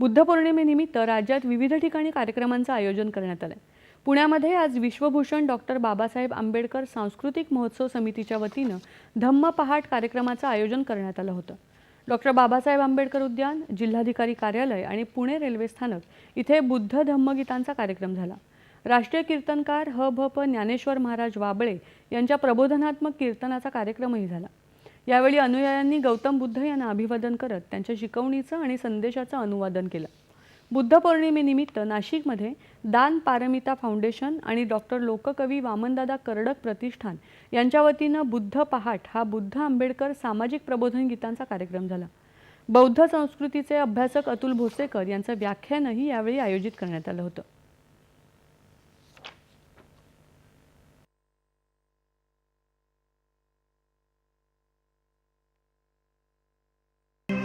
बुद्ध पौर्णिमेनिमित्त राज्यात विविध ठिकाणी कार्यक्रमांचं आयोजन करण्यात आलं पुण्यामध्ये आज विश्वभूषण डॉक्टर बाबासाहेब आंबेडकर सांस्कृतिक महोत्सव समितीच्या वतीनं धम्म पहाट कार्यक्रमाचं आयोजन करण्यात आलं होतं. डॉक्टर बाबासाहेब आंबेडकर उद्यान जिल्हाधिकारी कार्यालय आणि पुणे रेल्वे स्थानक इथे बुद्ध धम्मगीतांचा कार्यक्रम झाला. राष्ट्रीय कीर्तनकार ह भ प ज्ञानेश्वर महाराज वाबळे यांच्या प्रबोधनात्मक कीर्तनाचा कार्यक्रमही झाला. यावेळी अनुयायांनी गौतम बुद्ध यांना अभिवादन करत त्यांच्या शिकवणीचं आणि संदेशाचं अनुवादन केलं. बुद्ध पौर्णिमेनिमित्त नाशिकमध्ये दान पारमिता फाउंडेशन आणि डॉक्टर लोककवी वामनदादा कर्डक प्रतिष्ठान यांच्या वतीनं बुद्ध पहाट हा बुद्ध आंबेडकर सामाजिक प्रबोधन गीतांचा कार्यक्रम झाला. बौद्ध संस्कृतीचे अभ्यासक अतुल भोसेकर यांचं व्याख्यानही यावेळी आयोजित करण्यात आलं होतं.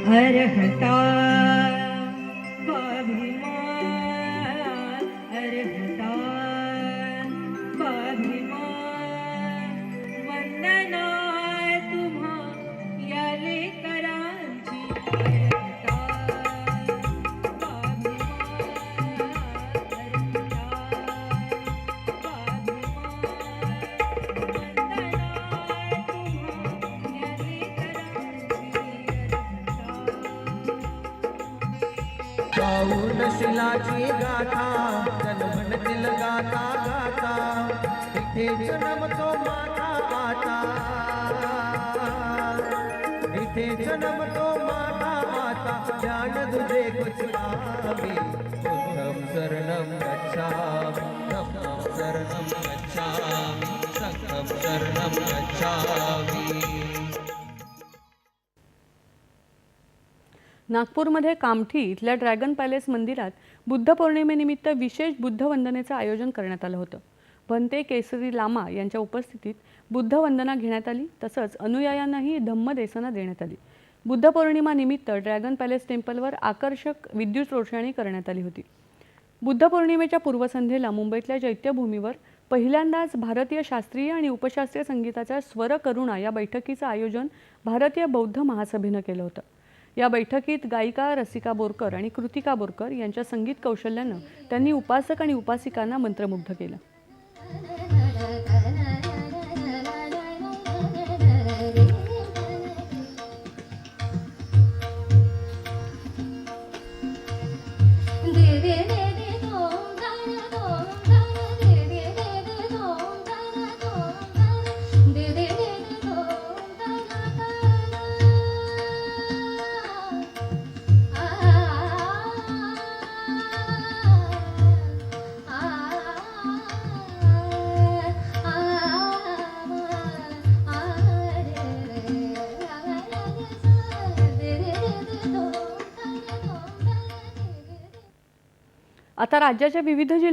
अर्हता स्वाभिमान। अर्हता स्वाभिमान। पाऊल शिलाची गाथा जन्मनतील गाता गाता. इथे जन्मतो माता आता. इथे जन्मतो माता आता. ज्ञान तुझे कुछ आवे बुद्धं शरणं गच्छामि. धम्मं शरणम गच्छामि. संघं शरणम गच्छामि. नागपूरमध्ये कामठी इथल्या ड्रॅगन पॅलेस मंदिरात बुद्ध पौर्णिमेनिमित्त विशेष बुद्ध वंदनेचं आयोजन करण्यात आलं होतं. भंते केसरी लामा यांच्या उपस्थितीत बुद्ध वंदना घेण्यात आली तसंच अनुयायांनाही धम्मदेसना देण्यात आली. बुद्ध पौर्णिमानिमित्त ड्रॅगन पॅलेस टेम्पलवर आकर्षक विद्युत रोषणाई करण्यात आली होती. बुद्ध पौर्णिमेच्या पूर्वसंध्येला मुंबईतल्या चैत्यभूमीवर पहिल्यांदाच भारतीय शास्त्रीय आणि उपशास्त्रीय संगीताच्या स्वर करुणा या बैठकीचं आयोजन भारतीय बौद्ध महासभेनं केलं होतं. या बैठकीत गायिका रसिका बोरकर आणि कृतिका बोरकर यांच्या संगीत कौशल्यानं त्यांनी उपासक आणि उपासिकांना मंत्रमुग्ध केलं. आता राज्याच्या विविध जिल्ह्यात